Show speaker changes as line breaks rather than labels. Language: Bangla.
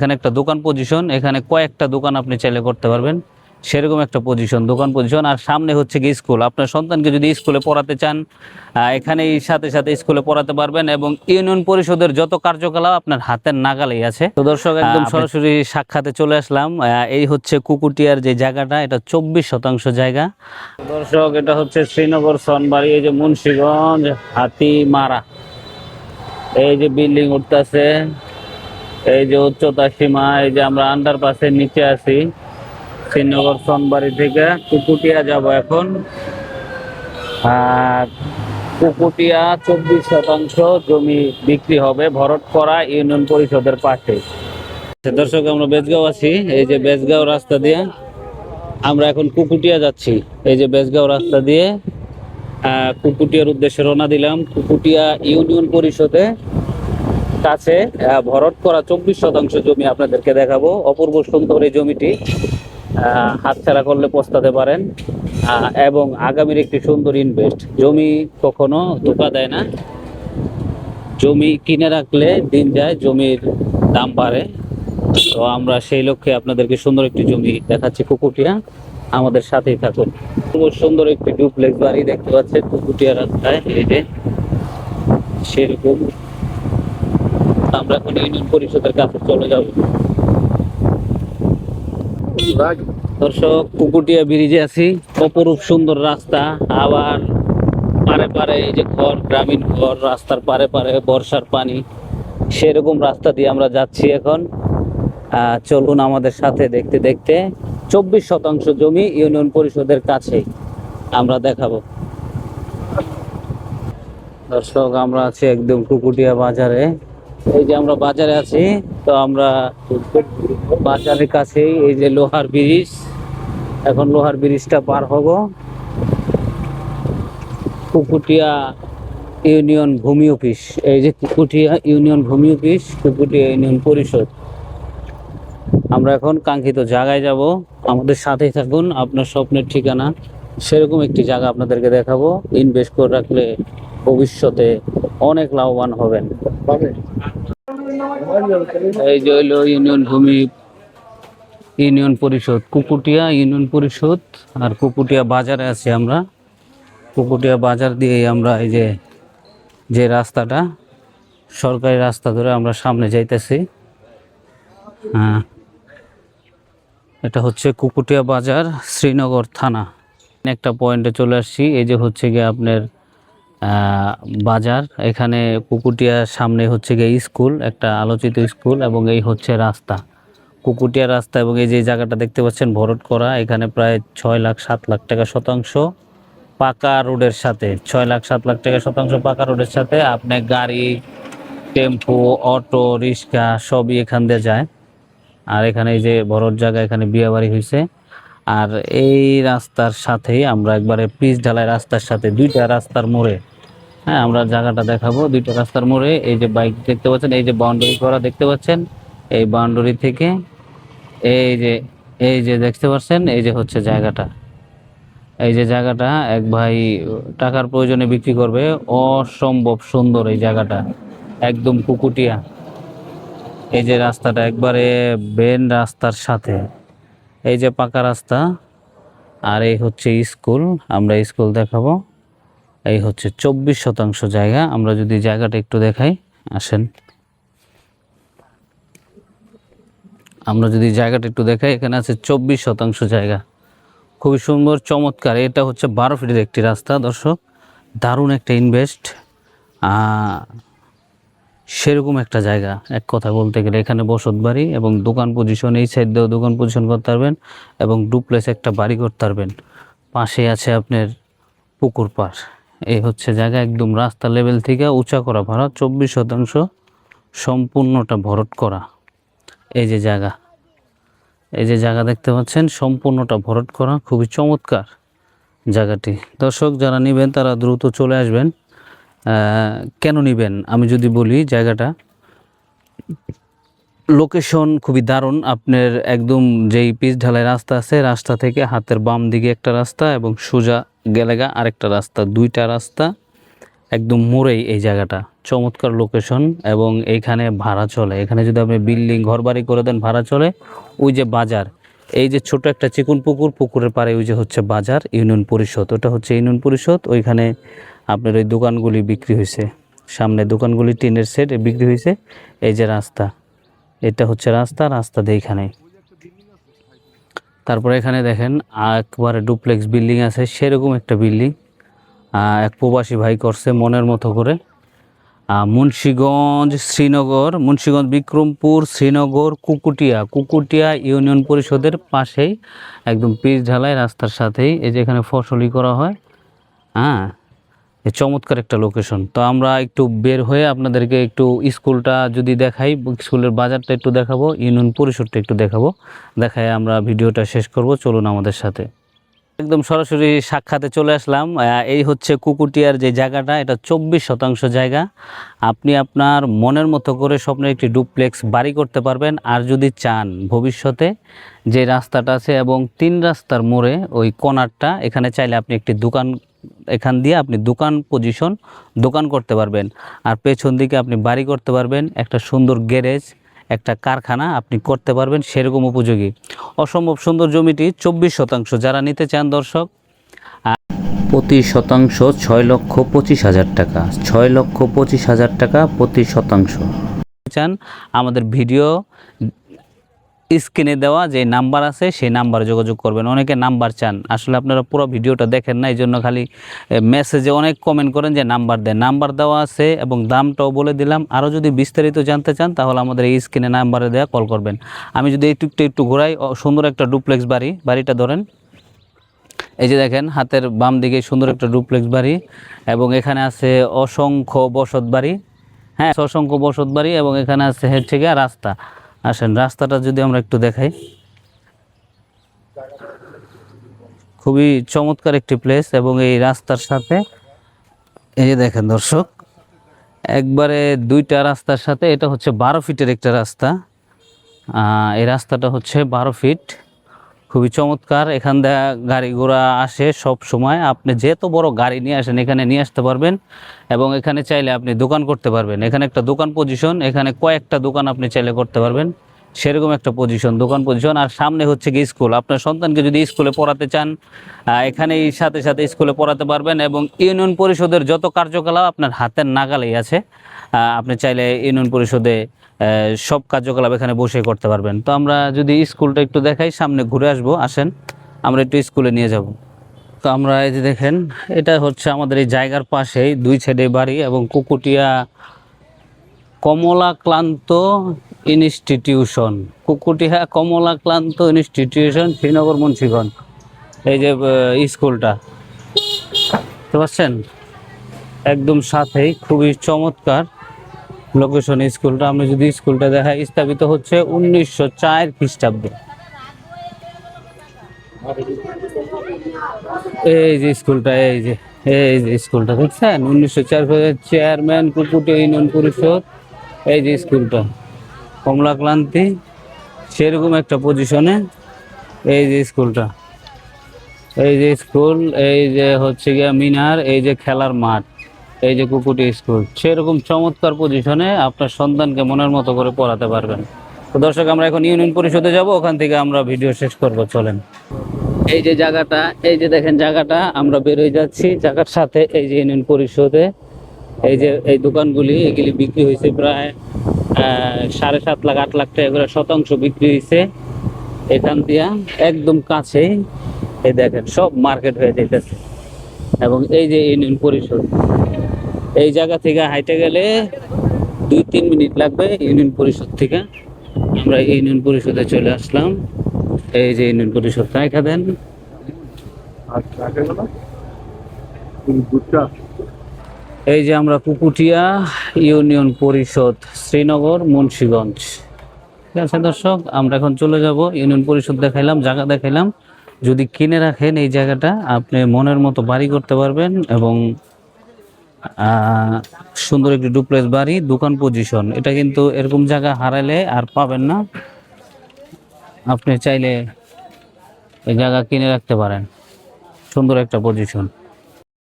এখানে একটা দোকান পজিশন এখানে কয়েকটা দোকান আপনি চাইলে করতে পারবেন। সেরকম একটা পজিশন দোকান পজিশন আর সামনে হচ্ছে কি স্কুল আপনার সন্তানকে যদি স্কুলে পড়াতে চান আহ, এখানেই সাথে সাথে স্কুলে পড়াতে পারবেন এবং ইউনিয়ন পরিষদের যত কার্যকলাপ আপনার হাতের নাগালেই আছে। তো দর্শক একদম সরাসরি সাক্ষাতে চলে আসলাম। এই হচ্ছে কুকুটিয়ার যে জায়গাটা এটা চব্বিশ শতাংশ জায়গা। দর্শক এটা হচ্ছে শ্রীনগর সনবাড়ি এই যে মুন্সিগঞ্জ হাতিমারা। এই যে বিল্ডিং উঠতেছে। এই যে উচ্চতা সীমা, এই যে আমরা আন্ডারপাসের নিচে আছি, শ্রীনগর সনবাড়ি থেকে কুকুটিয়া যাব এখন। আর কুকুটিয়া চব্বিশ শতাংশ জমি বিক্রি হবে ভরট করা ইউনিয়ন পরিষদের পাশে। দর্শক, আমরা বেজগাঁও আছি। এই যে বেজগাঁও রাস্তা দিয়ে আমরা এখন কুকুটিয়া যাচ্ছি। এই যে বেজগাঁও রাস্তা দিয়ে কুকুটিয়ার উদ্দেশ্যে রওনা দিলাম। কুকুটিয়া ইউনিয়ন পরিষদে কাছে ভরট করা চব্বিশ শতাংশ জমি আপনাদেরকে দেখাবো। অপূর্ব সুন্দর এই জমিটি হাতছাড়া করলে পস্তাতে পারেন এবং আগামীর একটি সুন্দর ইনভেস্ট জমি কখনো ধোকা দেয় না। জমি কিনে রাখলে দিন যায়, জমির দাম বাড়ে। তো আমরা সেই লক্ষ্যে আপনাদেরকে সুন্দর একটি জমি দেখাচ্ছি কুকুটিয়া আমাদের সাথেই থাকুন। খুব সুন্দর একটি ডুপ্লেক্স বাড়ি দেখতে পাচ্ছেন কুকুটিয়া রাস্তায়, এই যে, সেরকম। আমরা এখন ইউনিয়ন পরিষদের কাছে চলে যাব। দর্শক কুকুটিয়া ব্রিজে আছি। অপরূপ সুন্দর রাস্তা আবার পারে পারে এই যে ঘর গ্রামীণ ঘর রাস্তার পারে পারে বর্ষার পানি। সেরকম রাস্তা দিয়ে আমরা যাচ্ছি এখন। চলুন আমাদের সাথে দেখতে দেখতে। চব্বিশ শতাংশ জমি ইউনিয়ন পরিষদের কাছে আমরা দেখাবো। দর্শক আমরা আছি একদম কুকুটিয়া বাজারে। এই যে আমরা বাজারে আছি, তো আমরা বাজারের কাছেই এই যে লোহার ব্রিজ। এখন লোহার ব্রিজটা পার হব। কুকুটিয়া ইউনিয়ন ভূমি অফিস। এই যে কুকুটিয়া ইউনিয়ন ভূমি অফিস, কুকুটিয়া ইউনিয়ন পরিষদ। আমরা এখন কাঙ্ক্ষিত জায়গায় যাব। আমাদের সাথেই থাকুন, আপনার স্বপ্নের ঠিকানা। সেরকম একটি জায়গা আপনাদেরকে দেখাবো। ইনভেস্ট করে রাখলে ভবিষ্যতে অনেক লাভবান হবেন। এই যে ইউনিয়ন ভূমি, ইউনিয়ন পরিষদ, কুকুটিয়া ইউনিয়ন পরিষদ আর কুকুটিয়া বাজারে আছি আমরা। কুকুটিয়া বাজার দিয়ে আমরা এই যে যে রাস্তাটা, সরকারি রাস্তা ধরে আমরা সামনে যাইতেছি। হ্যাঁ এটা হচ্ছে কুকুটিয়া বাজার, শ্রীনগর থানা। একটা পয়েন্টে চলে আসছি, এই যে হচ্ছে গিয়ে আপনার বাজার। এখানে কুকুটিয়ার সামনে হচ্ছে গিয়ে স্কুল, একটা আলোচিত স্কুল এবং এই হচ্ছে রাস্তা। কুকুটিয়া রাস্তা এবং এই যে জায়গাটা দেখতে পাচ্ছেন, ভরট করা, এখানে প্রায় ছয় লাখ সাত লাখ টাকা শতাংশ পাকা রোডের সাথে। ছয় লাখ সাত লাখ টাকা শতাংশ পাকা রোডের সাথে আপনি গাড়ি, টেম্পো, অটো, রিক্সা সবই এখান দিয়ে যায়। আর এখানে এই যে ভরট জায়গা, এখানে বিয়ে বাড়ি হয়েছে। আর এই রাস্তার সাথেই আমরা একবারে পিচ ঢালাই রাস্তার সাথে দুইটা রাস্তার মোড়ে হ্যাঁ আমরা জায়গাটা দেখাবো। দুইটা রাস্তার মোড়ে এই যে বাইক দেখতে পাচ্ছেন, এই যে বাউন্ডারি করা দেখতে পাচ্ছেন। এই বাউন্ডারি থেকে এই যে এই যে দেখতে পাচ্ছেন, এই যে হচ্ছে জায়গাটা। এই যে জায়গাটা এক ভাই টাকার প্রয়োজনে বিক্রি করবে। অসম্ভব সুন্দর এই জায়গাটা। একদম কুকুটিয়া। এই যে রাস্তাটা একবারে বেন রাস্তার সাথে। এই যে পাকা রাস্তা। আর এই হচ্ছে স্কুল, আমরা স্কুল দেখাবো। এই হচ্ছে চব্বিশ শতাংশ জায়গা। আমরা যদি জায়গাটা একটু দেখাই, আসেন। আমরা যদি জায়গাটা একটু দেখাই, এখানে আছে চব্বিশ শতাংশ জায়গা। খুবই সুন্দর, চমৎকার। এটা হচ্ছে বারো ফিটের একটি রাস্তা, দর্শক। দারুণ একটা ইনভেস্ট সেরকম একটা জায়গা, এক কথা বলতে গেলে। এখানে বসত বাড়ি এবং দোকান পজিশন এই সাইড দিয়েও দোকান পজিশন করতে পারবেন এবং ডুপ্লেস একটা বাড়ি করতে পারবেন পাশে আছে আপনার পুকুর পাড়। এই হচ্ছে জায়গা একদম রাস্তা লেভেল থেকে উঁচা করা ভাড়া, চব্বিশ শতাংশ সম্পূর্ণটা ভরট করা। এই যে জায়গা, এই যে জায়গা দেখতে পাচ্ছেন, সম্পূর্ণটা ভরট করা, খুবই চমৎকার জায়গাটি। দর্শক, যারা নেবেন, তারা দ্রুত চলে আসবেন। কেন নেবেন? আমি যদি বলি জায়গাটা, লোকেশন খুবই দারুণ। আপনার একদম যেই পিচ ঢালাই রাস্তা আছে, রাস্তা থেকে হাতের বাম দিকে একটা রাস্তা এবং সোজা গেলেগা আরেকটা রাস্তা, দুইটা রাস্তা একদম মোড়েই এই জায়গাটা। চমৎকার লোকেশন এবং এইখানে ভাড়া চলে। এখানে যদি আপনি বিল্ডিং ঘর বাড়ি করে দেন, ভাড়া চলে। ওই যে বাজার, এই যে ছোট একটা চিকুন পুকুর, পুকুরের পাড়ে ওই যে হচ্ছে বাজার, ইউনিয়ন পরিষদ। ওটা হচ্ছে ইউনিয়ন পরিষদ, ওইখানে আপনার ওই দোকানগুলি বিক্রি হয়েছে। সামনে দোকানগুলি টিনের সেট বিক্রি হয়েছে। এই যে রাস্তা, এটা হচ্ছে রাস্তা রাস্তা দিয়ে এখানে তারপরে এখানে দেখেন, একবারে ডুপ্লেক্স বিল্ডিং আছে, সেরকম একটা বিল্ডিং এক প্রবাসী ভাই করছে মনের মতো করে। মুন্সীগঞ্জ শ্রীনগর, মুন্সীগঞ্জ বিক্রমপুর, শ্রীনগর, কুকুটিয়া কুকুটিয়া ইউনিয়ন পরিষদের পাশেই, একদম পিচ ঢালাই রাস্তার সাথেই, এই যে এখানে ফসলই করা হয় হ্যাঁ? চমৎকার একটা লোকেশন তো আমরা একটু বের হয়ে আপনাদেরকে একটু স্কুলটা যদি দেখাই, স্কুলের বাজারটা একটু দেখাবো, ইউনিয়ন পরিষদটা একটু দেখাবো। দেখায় আমরা ভিডিওটা শেষ করব, চলুন আমাদের সাথে। একদম সরাসরি সাক্ষাতে চলে আসলাম। এই হচ্ছে কুকুটিয়ার যে জায়গাটা, এটা চব্বিশ শতাংশ জায়গা। আপনি আপনার মনের মতো করে স্বপ্নের একটি ডুপ্লেক্স বাড়ি করতে পারবেন, আর যদি চান ভবিষ্যতে যে রাস্তাটা আছে এবং তিন রাস্তার মোড়ে ওই কর্নারটা এখানে চাইলে আপনি একটি দোকান এখান দিয়ে আপনি দোকান পজিশন দোকান করতে পারবেন। আর পেছন দিকে আপনি বাড়ি করতে পারবেন, একটা সুন্দর গ্যারেজ, একটা কারখানা আপনি করতে পারবেন সেরকম উপযোগী। অসম্ভব সুন্দর জমিটি, চব্বিশ শতাংশ। যারা নিতে চান দর্শক প্রতি শতাংশ ছয় লক্ষ পঁচিশ হাজার টাকা। ছয় লক্ষ পঁচিশ হাজার টাকা প্রতি শতাংশ। চান আমাদের ভিডিও স্ক্রিনে দেওয়া যে নাম্বার আছে, সেই নাম্বারে যোগাযোগ করবেন। অনেকে নাম্বার চান। আসলে আপনারা পুরো ভিডিওটা দেখেন না এই জন্য খালি মেসেজে অনেক কমেন্ট করেন যে নাম্বার দেন। নাম্বার দেওয়া আছে এবং দামটাও বলে দিলাম। আরও যদি বিস্তারিত জানতে চান, তাহলে আমাদের এই স্ক্রিনে নাম্বারে দেওয়া কল করবেন। আমি যদি একটু একটু একটু ঘোরাই সুন্দর একটা ডুপ্লেক্স বাড়ি, বাড়িটা ধরেন। এই যে দেখেন, হাতের বাম দিকে সুন্দর একটা ডুপ্লেক্স বাড়ি এবং এখানে আছে অসংখ্য বসত বাড়ি। হ্যাঁ অসংখ্য বসত বাড়ি এবং এখানে আছে হচ্ছে গিয়ে রাস্তা। আসেন, রাস্তাটা যদি আমরা একটু দেখাই। খুবই চমৎকার একটি প্লেস এবং এই রাস্তার সাথে, এই যে দেখেন দর্শক, একবারে দুইটা রাস্তার সাথে, এটা হচ্ছে বারো ফিটের একটা রাস্তা। এই রাস্তাটা হচ্ছে বারো ফিট খুবই চমৎকার। এখান দিয়ে গাড়ি ঘোড়া আসে সব সময়। আপনি যেহেতু বড় গাড়ি নিয়ে আসেন, এখানে নিয়ে আসতে পারবেন এবং এখানে চাইলে আপনি দোকান করতে পারবেন। এখানে একটা দোকান পজিশন এখানে কয়েকটা দোকান আপনি চাইলে করতে পারবেন। সেরকম একটা পজিশন দোকান পজিশন আর সামনে হচ্ছে কি স্কুল আপনার সন্তানকে যদি স্কুলে পড়াতে চান এখানেই সাথে সাথে স্কুলে পড়াতে পারবেন এবং ইউনিয়ন পরিষদের যত কার্যকলাপ আপনার হাতের নাগালেই আছে আপনি চাইলে ইউনিয়ন পরিষদে সব কার্যকলাপ এখানে বসে করতে পারবেন। তো আমরা যদি স্কুলটা একটু দেখাই, সামনে ঘুরে আসব, আসেন, আমরা একটু স্কুলে নিয়ে যাব। তো আমরা এই যে দেখেন, এটা হচ্ছে আমাদের এই জায়গার পাশেই দুই সাইডে বাড়ি এবং কুকুটিয়া কমলা ক্লান্ত ইনস্টিটিউশন কুকুটিয়া কমলা ক্লান্ত ইনস্টিটিউশন শ্রীনগর মুন্সিগঞ্জ। এই যে স্কুলটা। বুঝতে পারছেন একদম সাথেই, খুবই চমৎকার লোকেশন স্কুলটা। আমরা যদি স্কুলটা দেখাই স্থাপিত হচ্ছে উনিশশো চার খ্রিস্টাব্দে। এই যে স্কুলটা, এই যে এই যে স্কুলটা, দেখছেন? উনিশশো চার চেয়ারম্যান কুকুটি ইউনিয়ন পরিষদ। এই যে স্কুলটা, কমলা ক্লান্তি, সেরকম একটা পজিশনে এই যে স্কুলটা। এই যে স্কুল, এই যে হচ্ছে গিয়া মিনার, এই যে খেলার মাঠ, এই যে কুকুটি স্কুল, সেরকম চমৎকার পজিশনে আপনার সন্তানকে মনের মতো করে পড়াতে পারবেন। তো দর্শক, আমরা এখন ইউনিয়ন পরিষদে যাব, ওখান থেকে আমরা ভিডিও শেষ করব, চলেন। এই যে জায়গাটা, এই যে দেখেন জায়গাটা, আমরা বেরোয় যাচ্ছি জায়গার সাথে, এই যে ইউনিয়ন পরিষদে। এই যে এই দোকানগুলি, এগুলি বিক্রি হয়েছে প্রায় সাড়ে সাত লাখ, আট লাখ টাকা করে শতাংশ বিক্রি হয়েছে। এখান দিয়া একদম কাছেই এই দেখেন, সব মার্কেট হয়ে যেতেছে এবং এই যে ইউনিয়ন পরিষদ, এই জায়গা থেকে হাইটে গেলে দুই তিন মিনিট লাগবে ইউনিয়ন পরিষদ থেকে। আমরা ইউনিয়ন পরিষদে চলে আসলাম। এই যে ইউনিয়ন পরিষদ রেখা দেন। এই যে আমরা কুকুটিয়া ইউনিয়ন পরিষদ শ্রীনগর, মুন্সীগঞ্জ। ঠিক আছে দর্শক, আমরা এখন চলে যাব ইউনিয়ন পরিষদ দেখাইলাম, জায়গা দেখাইলাম। যদি কিনে রাখেন এই জায়গাটা, আপনি মনের মতো বাড়ি করতে পারবেন এবং সুন্দর একটি ডুপ্লেস বাড়ি, দোকান পজিশন এটা কিন্তু এরকম জায়গা হারালে আর পাবেন না। আপনি চাইলে এই জায়গা কিনে রাখতে পারেন। সুন্দর একটা পজিশন